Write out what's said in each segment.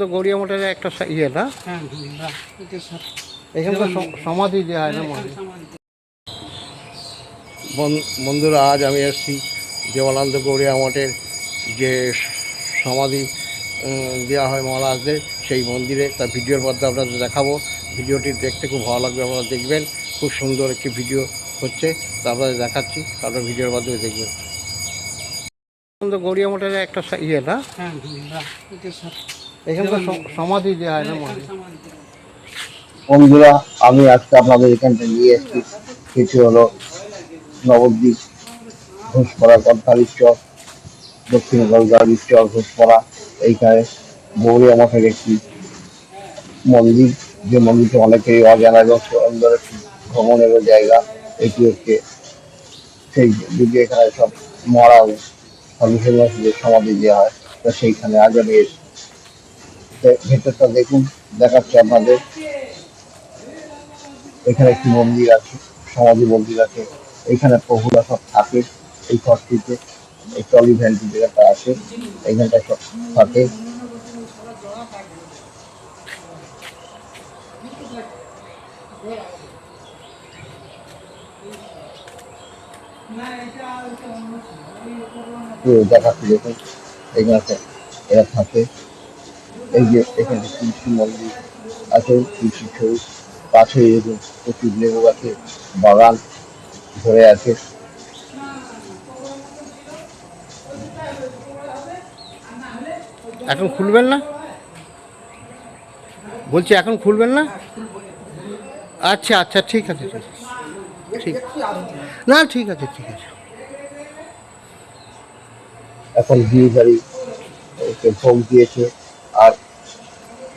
তো গড়িয়া মঠের একটা ইয়ে না? হ্যাঁ বাহ, এখানকার সমাধি দেওয়া হয় না হয়। বন্ধুরা আজ আমি এসেছি দেবানন্দ গৌরিয়া মঠের যে সমাধি দেওয়া হয় মহারাজদের সেই মন্দিরে। তার ভিডিওর মধ্যে আপনাদের দেখাবো। ভিডিওটি দেখতে খুব ভালো লাগবে আপনারা দেখবেন। খুব সুন্দর একটি ভিডিও হচ্ছে। তা আপনাদের দেখাচ্ছি আপনারা ভিডিওর মাধ্যমে দেখবেন। গৌরিয়া মঠের একটা ইয়ে না? বন্ধুরা, আমি আজকে আপনাদের এখানটা নিয়ে এসেছি। কিছু হলো নবদ্বীপ ঘোষপাড়া কর্তালির চক, দক্ষিণ কলকাতার চক ঘোষপাড়া। এইখানে গৌরী মঠের একটি মন্দির। যে মন্দিরটা অনেকেই অজানা সুন্দর একটি ভ্রমণেরও জায়গা। এটি হচ্ছে সেই দিকে এখানে সব মরা সন্ন্যাসীদের সমাধি দেওয়া হয়। তো সেইখানে আজ আমি এসেছি। ভেতরটা দেখুন, দেখাচ্ছে আপনাদের। এখানে একটি মন্দির আছে সমাধি মন্দির আছে। এখানে প্রভুরা সব থাকে এই ঘরটিতে, এই টলি ভ্যানটি যেটা আছে এইখানটা সব থাকে। দেখাচ্ছি দেখুন, এখানে এরা থাকে। এই যে এখানে তুলসী মন্দির আছে তুলসী ছবি পাশে দেখুন প্রচুর লেবু গাছে বাগান ধরে আছে। এখন খুলবেন না? বলছি এখন খুলবেন না? আচ্ছা আচ্ছা ঠিক আছে ঠিক আছে। না ঠিক আছে ঠিক আছে। এখন বিয়ে বাড়ি ভোগ দিয়েছে। আর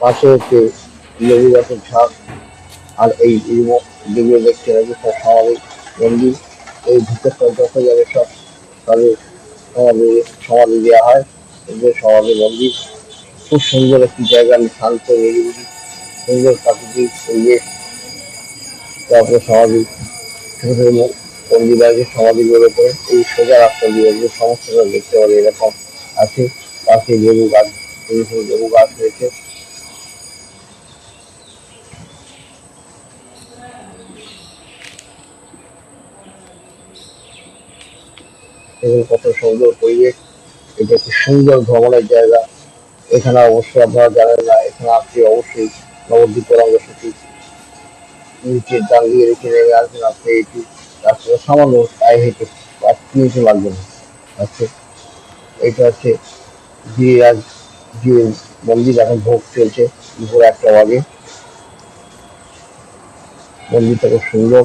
পাশে হচ্ছে লেবু গাছের ঝাড় আর এই যেগুলো দেখতে হবে সব স্বাভাবিক মন্দির এই ভিতরটা যত যাবে সব তাদের সমাধি সমাধি দেওয়া হয়, এদের সমাধি মন্দির খুব সুন্দর একটি জায়গা শান্ত নিরিবিলি সুন্দর প্রাকৃতিক পরিবেশ, তারপরে সমাধি ছোট ছোট মন্দির আছে সমাধিগুলোর উপরে এই সোজা রাস্তা দিয়ে যে সমস্তটা দেখতে পাবে এরকম আছে। পাশে লেবু গাছ, ছোট ছোট লেবু গাছ রয়েছে। এবং কত সুন্দর পরিবেশ। এটা একটি সুন্দর ভ্রমণের জায়গা। এখানে অবশ্যই আপনারা জানেন না, এখানে আপনি অবশ্যই নবদ্বীপ রঙ্গসূচি নিচে ডান দিয়ে রেখে নেমে আসবেন আপনি, এটি রাস্তাটা সামান্য পায়ে হেঁটে, পাঁচ মিনিটও লাগবে না। আচ্ছা এটা হচ্ছে গিরিরাজ যে মন্দির, এখন ভোগ চলছে দুপুর একটা বাজে। মন্দিরটা খুব সুন্দর।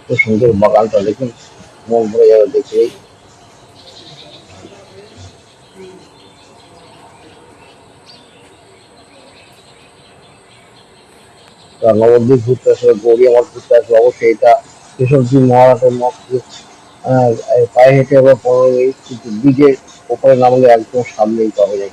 এত সুন্দর বাগানটা দেখুন। মন ভরে যাবে দেখলেই নবদ্বীপ ঘুরতে আসলে গৌরী আমার ঘুরতে আসলে অবশ্যই এটা কেশবজি মহারাজের মঠ। পায়ে হেঁটে আবার পনেরো কিন্তু ব্রিজের ওপরে নামলে একদম সামনেই পাওয়া যায়।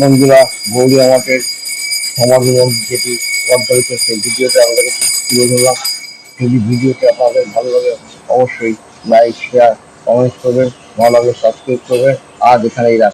বন্ধুরা, গৌরী আমাদের সমাজ যেটি গদ্দারিত সেই ভিডিওটা আমাদের তুলে ধরলাম। যদি ভিডিওটি আপনাদের ভালো লাগে, অবশ্যই লাইক শেয়ার কমেন্ট করবেন, ভালো লাগলে সাবস্ক্রাইব করবেন। আজ এখানেই রাখ